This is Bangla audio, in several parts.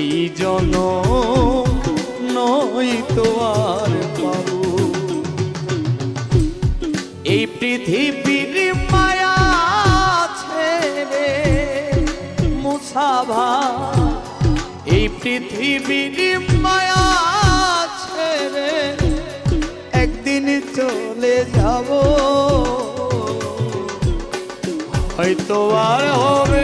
এই জনম নয় তো আর পাবো। এই পৃথিবীর মায়া ছেড়ে মুসাভা এই পৃথিবীর মায়া ছেড়ে একদিন চলে যাব। হয়তো আর হবে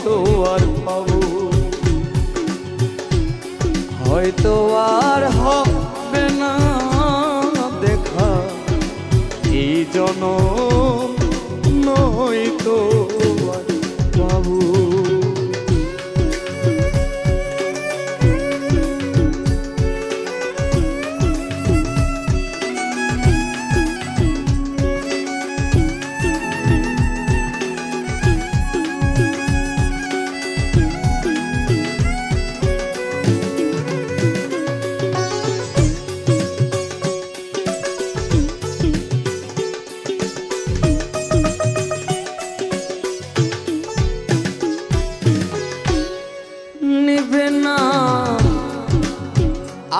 নয় তো আর পাব। হয়তো আর হবে না দেখা। এই জনম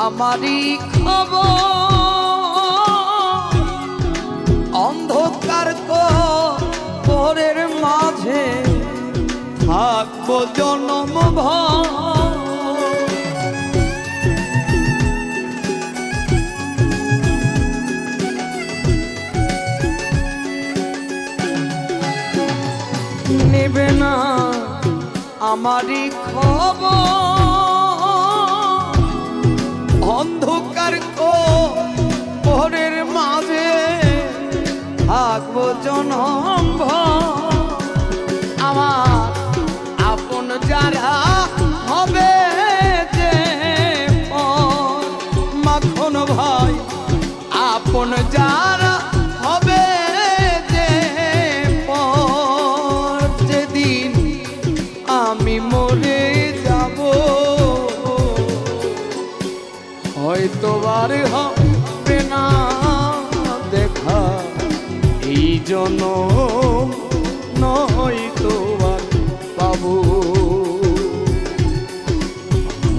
আমারই খবর। অন্ধকার পরের মাঝে থাকব জনম নেবে না আমারই খবর। অন্ধকার পরের মাঝে থাকব জনম ভর। আমার আপন যারা হবে যে মাখন ভাই আপন আর হবে না দেখা। এই জন্য নয় তো আর পাবো।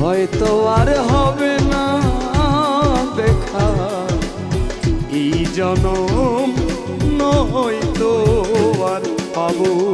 হয়তো আর হবে না দেখা। এই জনম নয়তো আর পাবো।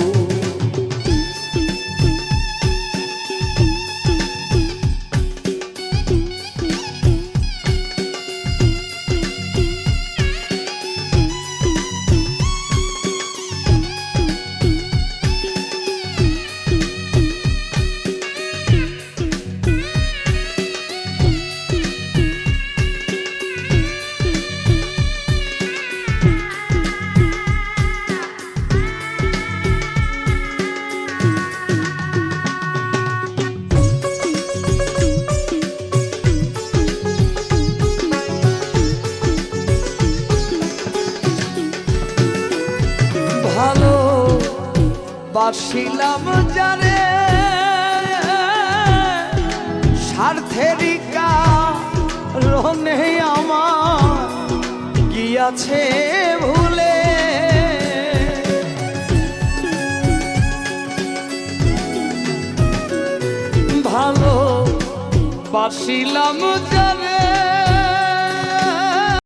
বাসিলাম জানে স্বার্থেরই কারণে আমার গিয়াছে ভুলে। ভালো বাসিলাম জানে